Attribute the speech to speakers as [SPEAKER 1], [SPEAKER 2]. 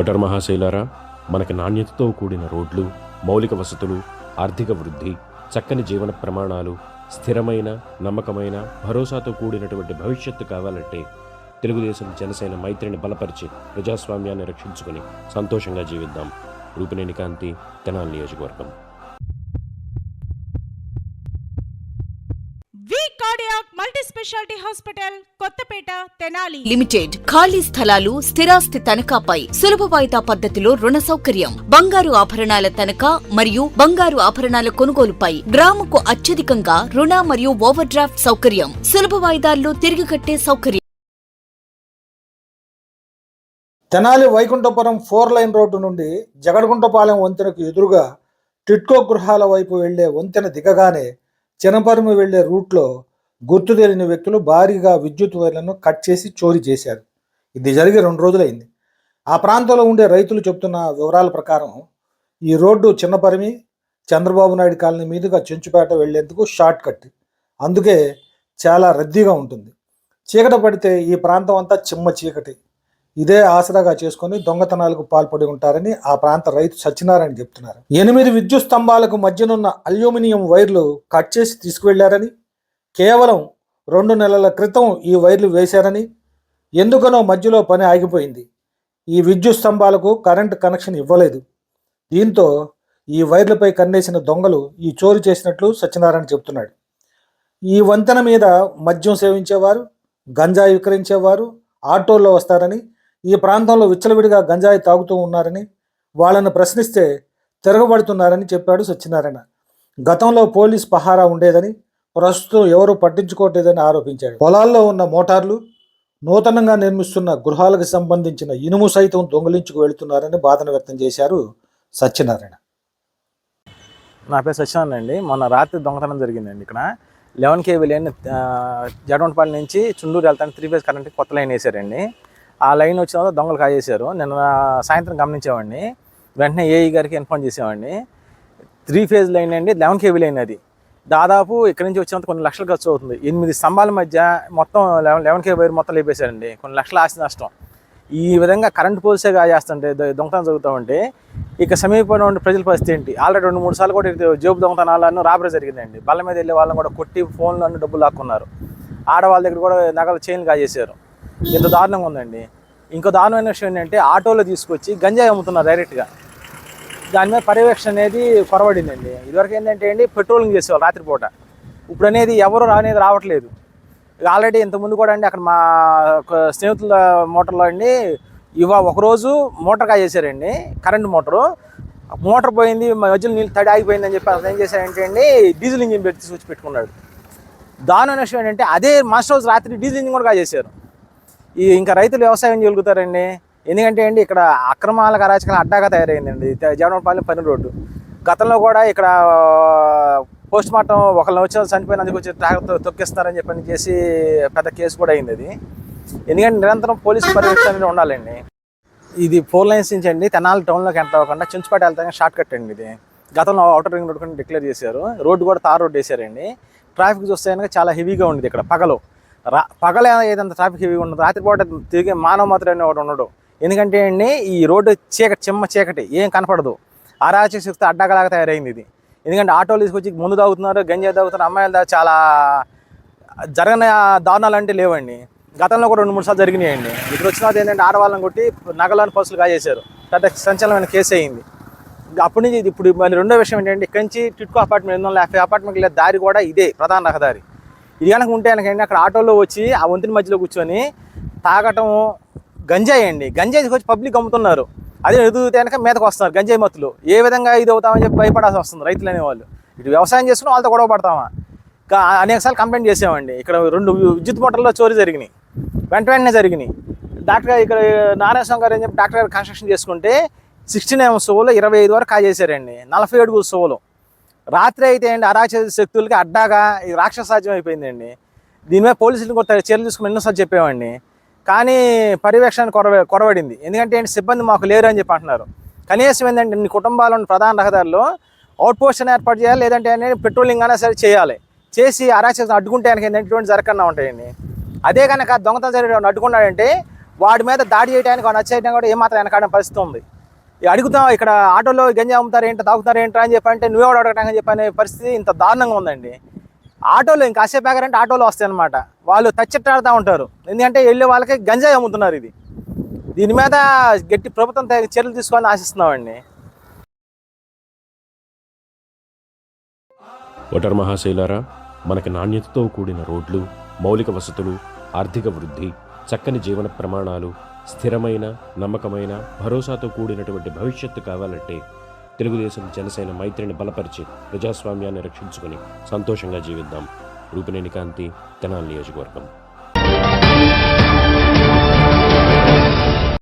[SPEAKER 1] ఒటర్ మహాశైలారా మనకి నాణ్యతతో కూడిన రోడ్లు మౌలిక వసతులు ఆర్థిక వృద్ధి చక్కని జీవన ప్రమాణాలు స్థిరమైన నమ్మకమైన భరోసాతో కూడినటువంటి భవిష్యత్తు కావాలంటే తెలుగుదేశం జనసేన మైత్రిని బలపరిచి ప్రజాస్వామ్యాన్ని రక్షించుకొని సంతోషంగా జీవిద్దాం. రూపినేని కాంతి తెనాలి నియోజకవర్గం.
[SPEAKER 2] Cardiac multi specialty hospital Kothapeta Tenali
[SPEAKER 3] limited ఖాళీ స్థలాలు స్థిరాస్తి తనఖాపై సులభ వాయిదా పద్ధతిలో రుణ సౌకర్యం. బంగారు ఆభరణాల తనఖా మరియు బంగారు ఆభరణాల కొనుగోలుపై గ్రాముకు అత్యధికంగా రుణ మరియు ఓవర్ డ్రాఫ్ట్ సౌకర్యం. సులభ వాయిదాల్లో తిరిగి కట్టే సౌకర్యం.
[SPEAKER 4] Tenali Vaikunthapuram four line road నుండి జగడగుంటపాలెం వంతెనకు ఎదురుగా టిట్కో గృహాల వైపు వెళ్ళే వంతెన దిగగానే చినపరమి వెళ్ళే రూట్లో గుర్తు తెలియని వ్యక్తులు భారీగా విద్యుత్ వైర్లను కట్ చేసి చోరీ చేశారు. ఇది జరిగి రెండు రోజులైంది. ఆ ప్రాంతంలో ఉండే రైతులు చెబుతున్న వివరాల ప్రకారం ఈ రోడ్డు చిన్నపరిమి చంద్రబాబు నాయుడు కాలనీ మీదుగా చెంచుపేట వెళ్ళేందుకు షార్ట్ కట్. అందుకే చాలా రద్దీగా ఉంటుంది. చీకట పడితే ఈ ప్రాంతం అంతా చిమ్మ చీకటి. ఇదే ఆసరాగా చేసుకొని దొంగతనాలకు పాల్పడి ఉంటారని ఆ ప్రాంత రైతు సత్యనారాయణ చెప్తున్నారు. ఎనిమిది విద్యుత్ స్తంభాలకు మధ్యనున్న అల్యూమినియం వైర్లు కట్ చేసి తీసుకువెళ్ళారని కేవలం రెండు నెలల క్రితం ఈ వైర్లు వేశారని ఎందుకనో మధ్యలో పని ఆగిపోయింది. ఈ విద్యుత్ స్తంభాలకు కరెంటు కనెక్షన్ ఇవ్వలేదు. దీంతో ఈ వైర్లపై కన్నేసిన దొంగలు ఈ చోరు చేసినట్లు సత్యనారాయణ చెబుతున్నాడు. ఈ వంతెన మీద మద్యం సేవించేవారు గంజాయి విక్రయించేవారు ఆటోల్లో వస్తారని ఈ ప్రాంతంలో విచ్చలవిడిగా గంజాయి తాగుతూ ఉన్నారని వాళ్ళను ప్రశ్నిస్తే తిరగబడుతున్నారని చెప్పాడు సత్యనారాయణ. గతంలో పోలీస్ పహారా ఉండేదని ప్రస్తుతం ఎవరు పట్టించుకోవట్లేదని ఆరోపించాడు. పొలాల్లో ఉన్న మోటార్లు నూతనంగా నిర్మిస్తున్న గృహాలకు సంబంధించిన ఇనుము సైతం దొంగిలించుకు వెళుతున్నారని బాధను వ్యక్తం చేశారు సత్యనారాయణ.
[SPEAKER 5] నా పేరు సత్యనారాయణ అండి. మొన్న రాత్రి దొంగతనం జరిగిందండి ఇక్కడ. లెవెన్ కేవీ లైన్ జగన్పల్లి నుంచి చుండూరు వెళ్తాను త్రీ ఫేజ్ కరెంట్ కొత్త లైన్ వేసారండి. ఆ లైన్ వచ్చిన తర్వాత దొంగలు కాజేశారు. నిన్న సాయంత్రం గమనించామండి వెంటనే ఏఈ గారికి ఇన్ఫార్మ్ చేసేవాడిని. త్రీ ఫేజ్ లైన్ అండి లెవెన్ కేవీ లైన్ అది. దాదాపు ఇక్కడి నుంచి వచ్చినంత కొన్ని లక్షలు ఖర్చు అవుతుంది. ఎనిమిది స్తంభాల మధ్య మొత్తం లెవెన్ లెవెన్ కే వైర్ మొత్తం లేపేశారండి. కొన్ని లక్షల ఆస్తి నష్టం. ఈ విధంగా కరెంట్ పోల్సే చేస్తుంటే దొంగతనం జరుగుతూ ఉంటే ఇక సమీపంలో ఉండే ప్రజల పరిస్థితి ఏంటి? ఆల్రెడీ రెండు మూడు సార్లు కూడా జోబు దొంగతనాలను రాబరీ జరిగిందండి. బల్ల మీద వెళ్ళే వాళ్ళని కూడా కొట్టి ఫోన్లు డబ్బులు లాక్కున్నారు. ఆడవాళ్ళ దగ్గర కూడా నగలు చైన్లు కాజేశారు. ఇంత దారుణంగా ఉందండి. ఇంకో దారుణమైన విషయం ఏంటంటే ఆటోలో తీసుకొచ్చి గంజాయి అమ్ముతున్నారు డైరెక్ట్గా. దాని మీద పర్యవేక్షణ అనేది కొరబడిందండి ఇదివరకు ఏంటంటే అండి పెట్రోలింగ్ చేసేవాళ్ళు రాత్రిపూట. ఇప్పుడు అనేది ఎవరు అనేది రావట్లేదు. ఆల్రెడీ ఇంతకుముందు కూడా అండి అక్కడ మా ఒక స్నేహితుల మోటార్లో అండి ఇవా ఒకరోజు మోటార్ కాజేశారండి కరెంట్ మోటారు. మోటార్ పోయింది మధ్యలో నీళ్ళు తడి ఆగిపోయిందని చెప్పి అతను ఏం చేశారంటే అండి డీజిల్ ఇంజిన్ పెట్టి తీసుకొచ్చి పెట్టుకున్నాడు. దాని విషయం ఏంటంటే అదే మాస్టర్ రోజు రాత్రి డీజిల్ ఇంజిన్ కూడా కాజేశారు ఈ ఇంకా రైతులు వ్యవసాయం చేయగలుగుతారండి. ఎందుకంటే అండి ఇక్కడ అక్రమాలకు అరాచకాలు అడ్డాగా తయారైందండి. జగన్పాలెం పని రోడ్డు. గతంలో కూడా ఇక్కడ పోస్ట్ మార్టం ఒకళ్ళు వచ్చిన చనిపోయినందుకు వచ్చి ట్రాక్టర్ తొక్కిస్తారని చెప్పని చేసి పెద్ద కేసు కూడా అయింది అది. ఎందుకంటే నిరంతరం పోలీసు పర్యవేక్షణ అనేది ఉండాలండి. ఇది ఫోర్ లైన్స్ నుంచి అండి తెనాలి టౌన్లోకి ఎంటర్ అవ్వకుండా చించుపేట వెళ్తానే షార్ట్ కట్ అండి ఇది. గతంలో అవుటర్ రింగ్ రోడ్ డిక్లేర్ చేశారు. రోడ్డు కూడా తార్ రోడ్ వేసారండి ట్రాఫిక్ చూస్తే కనుక చాలా హెవీగా ఉండేది ఇక్కడ పగలు. రా పగల ఏదంత ట్రాఫిక్ హెవీగా ఉండదు. రాత్రిపూట తిరిగి మానవ మాత్రమే ఒకటి ఉండడు. ఎందుకంటే అండి ఈ రోడ్డు చీకటి చిమ్మ చీకటి ఏం కనపడదు. అరాచక శక్తి అడ్డాకలాగా తయారైంది ఇది. ఎందుకంటే ఆటోలు తీసుకొచ్చి ముందు తాగుతున్నారు గంజా తాగుతున్నారు అమ్మాయిలు చాలా జరగని దారుణాలు అంటే లేవండి. గతంలో కూడా రెండు మూడు సార్లు జరిగినాయండి. ఇప్పుడు వచ్చిన తర్వాత ఏంటంటే ఆడవాళ్ళని కొట్టి నగలను పసులు కాజేశారు. పెద్ద సంచలనమైన కేసు అయింది. అప్పటి నుంచి ఇది ఇప్పుడు మళ్ళీ రెండో విషయం ఏంటంటే ఇక్కడి నుంచి టిట్కో అపార్ట్మెంట్ ఎనిమిది వందల యాభై అపార్ట్మెంట్ లేదా దారి కూడా ఇదే ప్రధాన రహదారి. ఇది కనుక ఉంటే కనుక అక్కడ ఆటోలో వచ్చి ఆ వంతుని మధ్యలో కూర్చొని తాగటం గంజాయి అండి. గంజాయి వచ్చి పబ్లిక్ అమ్ముతున్నారు. అదే ఎదుగుతే కనుక మీదకి వస్తున్నారు గంజాయి మత్తులు. ఏ విధంగా ఇది అవుతామని చెప్పి భయపడాల్సి వస్తుంది రైతులు అనేవాళ్ళు. ఇటు వ్యవసాయం చేసుకుని వాళ్ళతో గొడవ పడతామా? ఇంకా అనేకసార్లు కంప్లైంట్ చేసామండి. ఇక్కడ రెండు విద్యుత్ మోటార్లో చోరీ జరిగినాయి. వెంట వెంటనే జరిగినాయి. డాక్టర్ గారు ఇక్కడ నారాయణ స్వామి గారు ఏం చెప్పి డాక్టర్ గారు కన్స్ట్రక్షన్ చేసుకుంటే సిక్స్టీన్ ఎంఎం సోలో ఇరవై ఐదు వరకు కాజేశారండి. నలభై ఏడుగురు సోలో. రాత్రి అయితే అండి అరాచక శక్తులకి అడ్డాగా ఈ రాక్షసాధ్యం అయిపోయిందండి. దీని మీద పోలీసులు కూడా చర్యలు తీసుకుని ఎన్నోసార్లు చెప్పామండి కానీ పర్యవేక్షణ కొరవ కొరవడింది. ఎందుకంటే ఏంటి? సిబ్బంది మాకు లేరు అని చెప్పి అంటున్నారు. కనీసం ఏంటంటే ఇన్ని కుటుంబాలను ప్రధాన రహదారిలో అవుట్పోస్ట్ని ఏర్పాటు చేయాలి లేదంటే పెట్రోలింగ్ అయినా సరే చేయాలి. చేసి అరాచకం అడ్డుకుంటే కనుక ఏంటంటే ఇటువంటి జరగకుండా ఉంటాయండి అదే కనుక దొంగతనం జరిగిన అడ్డుకున్నాడంటే వాడి మీద దాడి చేయడానికి వాడు నచ్చేయడం కూడా ఏమాత్రం వెనకాడిన పరిస్థితి ఉంది. అడుగుతాం ఇక్కడ ఆటోలో గంజా అమ్ముతారు ఏంటి? తాగుతారు ఏంటి అని చెప్పి అంటే నువ్వే అడగటానికి చెప్పి అనే పరిస్థితి ఇంత దారుణంగా ఉందండి. ఆటోలో ఇంకా కాసేపు ఆగారంటే ఆటోలో వస్తాయి అనమాట వాళ్ళు తచ్చిట్టాడుతూ ఉంటారు. ఎందుకంటే వెళ్ళే వాళ్ళకి గంజాయి అమ్ముతున్నారు ఇది. దీని మీద గట్టి ప్రభుత్వం తగిన చర్యలు తీసుకోవాలని ఆశిస్తున్నామండి
[SPEAKER 1] ఓటర్ మహాశైలారా మనకి నాణ్యతతో కూడిన రోడ్లు మౌలిక వసతులు ఆర్థిక వృద్ధి చక్కని జీవన ప్రమాణాలు స్థిరమైన నమ్మకమైన భరోసాతో కూడినటువంటి భవిష్యత్తు కావాలంటే తెలుగుదేశం జనసేన మైత్రిని బలపరిచి ప్రజాస్వామ్యాన్ని రక్షించుకుని సంతోషంగా జీవిద్దాం. రూపినేని కాంతి తెనాలి నియోజకవర్గం.